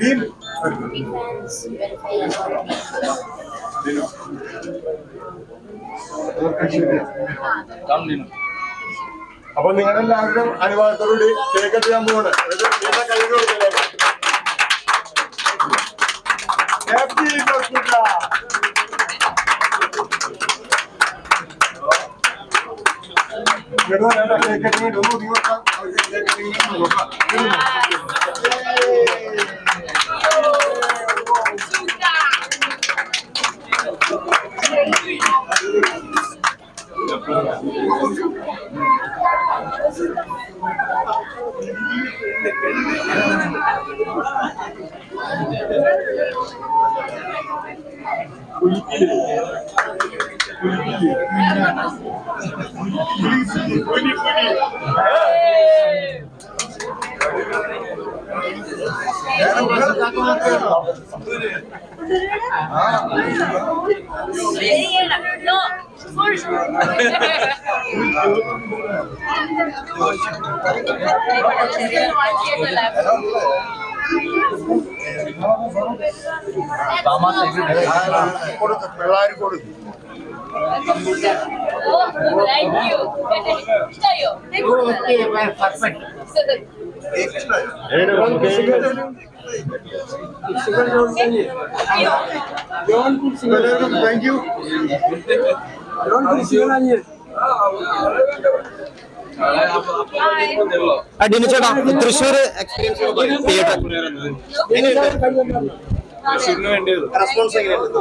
ദീൻ അപ്പൊ നിങ്ങളെല്ലാവരും അനുവാദത്തോടുകൂടി കേക്ക് ചെയ്യാൻ പോവാണ്. ഒരു Que. Thank you. No, first. പിള്ളേര് കൊടുക്ക്. താങ്ക് യു ഡിനു ചേട്ടാ തൃശ്ശൂർ എക്സ്പീരിയൻസ് തിയേറ്റർ റെസ്പോൺസ് എങ്ങനെയുണ്ട്?